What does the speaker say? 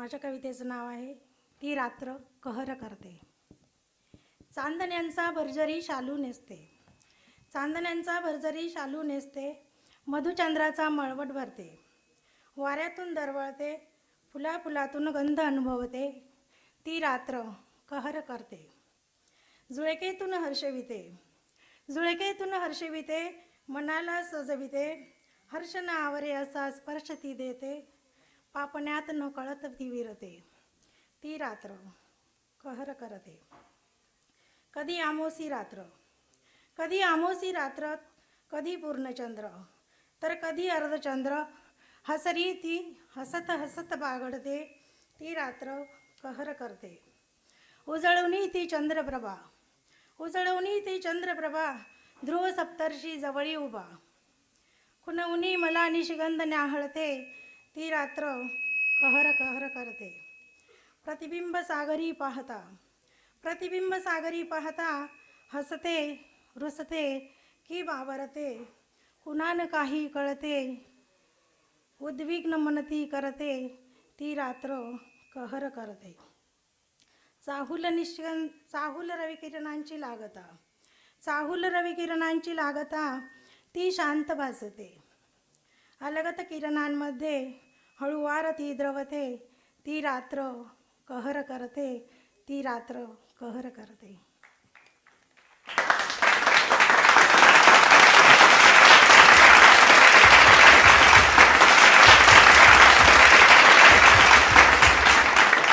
माझ्या कवितेचं नाव आहे ती रात्र कहर करते. चांदण्यांचा भरजरी शालू नेसते. चांदण्यांचा भरजरी शालू नेसते मधुचंद्राचा मळवट भरते. वाऱ्यातून दरवळते फुला फुलातून गंध अनुभवते. ती रात्र कहर करते. जुळकेतून हर्षविते जुळकेतून हर्षविते मनाला सजविते. हर्ष न आवरे असा स्पर्श ती देते. पापण्यात नकळत ती विरते ती रात्र कहर करते. कधी आमोसी रात्र? कधी आमोसी रात्र? कधी पूर्णचंद्र? तर कधी अर्धचंद्र? हसरी ती हसत हसत बागडते. ती रात्र कहर करते. उजळवणी ती चंद्रप्रभा. उजळवणी ती चंद्रप्रभा ध्रुव सप्तर्षी जवळी उभा. खुनवणी मला निशिगंध न्याहळते. ती रात्र कहर कहर करते. प्रतिबिंब सागरी पाहता. प्रतिबिंब सागरी पाहता हसते रुसते की बावरते. कुणान काही कळते उद्विग्न मनती करते ती रात्र कहर करते. चाहूल निश्चन चाहूल रविकिरणांची लागता. चाहुल रविकिरणांची लागता ती शांत भासते. अलगत किरणांमध्ये हळुवार ती द्रवते ती रात्र कहर करते ती रात्र कहर करते.